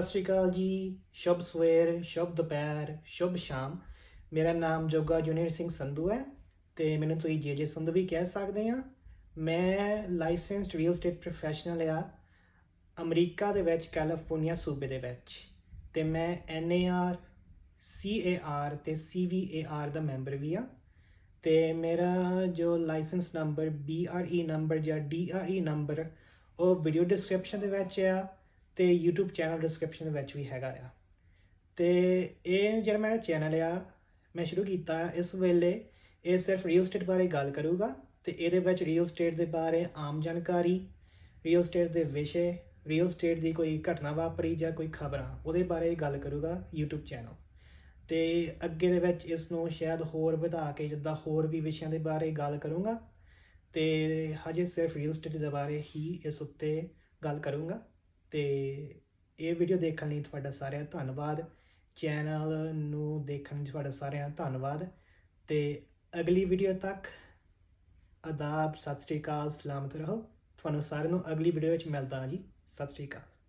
ਸਤਿ ਸ਼੍ਰੀ ਅਕਾਲ ਜੀ, ਸ਼ੁਭ ਸਵੇਰ, ਸ਼ੁਭ ਦੁਪਹਿਰ, ਸ਼ੁਭ ਸ਼ਾਮ। ਮੇਰਾ ਨਾਮ ਜੋਗਾ ਜੁਨੀਅਰ ਸਿੰਘ ਸੰਧੂ ਹੈ ਤੇ ਮੈਨੂੰ ਤੁਸੀਂ ਜੇ ਜੇ ਸੰਧੂ ਵੀ ਕਹਿ ਸਕਦੇ ਆ। ਮੈਂ ਲਾਇਸੈਂਸਡ ਰੀਅਲ ਏਸਟੇਟ ਪ੍ਰੋਫੈਸ਼ਨਲ ਆ, ਅਮਰੀਕਾ ਦੇ ਵਿੱਚ, ਕੈਲੀਫੋਰਨੀਆ ਸੂਬੇ ਦੇ ਵਿੱਚ। ਤੇ ਮੈਂ NAR CAR ਤੇ CVAR ਦਾ ਮੈਂਬਰ ਵੀ ਆ। ਤੇ ਮੇਰਾ ਜੋ ਲਾਇਸੈਂਸ ਨੰਬਰ BRE ਨੰਬਰ ਜਾਂ DRE ਨੰਬਰ ਉਹ ਵੀਡੀਓ ਡਿਸਕ੍ਰਿਪਸ਼ਨ ਦੇ ਵਿੱਚ ਆ। ਤੇ YouTube ਚੈਨਲ ਡਿਸਕ੍ਰਿਪਸ਼ਨ ਦੇ ਵਿੱਚ ਵੀ ਹੈਗਾ ਆ। ਤੇ ਇਹ ਜਿਹੜਾ ਮੇਰਾ ਚੈਨਲ ਆ, ਮੈਂ ਸ਼ੁਰੂ ਕੀਤਾ ਇਸ ਵੇਲੇ, ਇਹ ਸਿਰਫ ਰੀਅਲ ਸਟੇਟ ਬਾਰੇ ਗੱਲ ਕਰੂਗਾ ਤੇ ਇਹਦੇ ਵਿੱਚ ਰੀਅਲ ਸਟੇਟ ਦੇ ਬਾਰੇ ਆਮ ਜਾਣਕਾਰੀ ਰੀਅਲ ਸਟੇਟ ਦੇ ਵਿਸ਼ੇ ਰੀਅਲ ਸਟੇਟ ਦੀ ਕੋਈ ਘਟਨਾ ਵਾਪਰੀ ਜਾਂ ਕੋਈ ਖਬਰਾਂ, ਉਹਦੇ ਬਾਰੇ ਗੱਲ ਕਰੂਗਾ YouTube ਚੈਨਲ ਤੇ ਅੱਗੇ ਦੇ ਵਿੱਚ ਇਸ ਨੂੰ ਸ਼ਾਇਦ ਹੋਰ ਵਧਾ ਕੇ ਜਿੱਦਾਂ ਹੋਰ ਵੀ ਵਿਸ਼ਿਆਂ ਦੇ ਬਾਰੇ ਗੱਲ ਕਰੂੰਗਾ ਤੇ ਹਜੇ ਸਿਰਫ ਰੀਅਲ ਸਟੇਟ ਦੇ ਬਾਰੇ ਹੀ ਇਸ ਉੱਤੇ ਗੱਲ ਕਰੂੰਗਾ। ਤੇ ਇਹ ਵੀਡੀਓ ਦੇਖਣ ਲਈ ਤੁਹਾਡਾ ਸਾਰਿਆਂ ਦਾ ਧੰਨਵਾਦ। ਚੈਨਲ ਨੂੰ ਦੇਖਣ ਲਈ ਤੁਹਾਡਾ ਸਾਰਿਆਂ ਦਾ ਧੰਨਵਾਦ। ਤੇ ਅਗਲੀ ਵੀਡੀਓ ਤੱਕ ਆਦਾਬ ਸਤਿ ਸ੍ਰੀ ਅਕਾਲ, ਸਲਾਮਤ ਰਹੋ। ਤੁਹਾਨੂੰ ਸਾਰਿਆਂ ਨੂੰ ਅਗਲੀ ਵੀਡੀਓ ਵਿੱਚ ਮਿਲਦਾ ਹਾਂ ਜੀ। ਸਤਿ ਸ੍ਰੀ ਅਕਾਲ।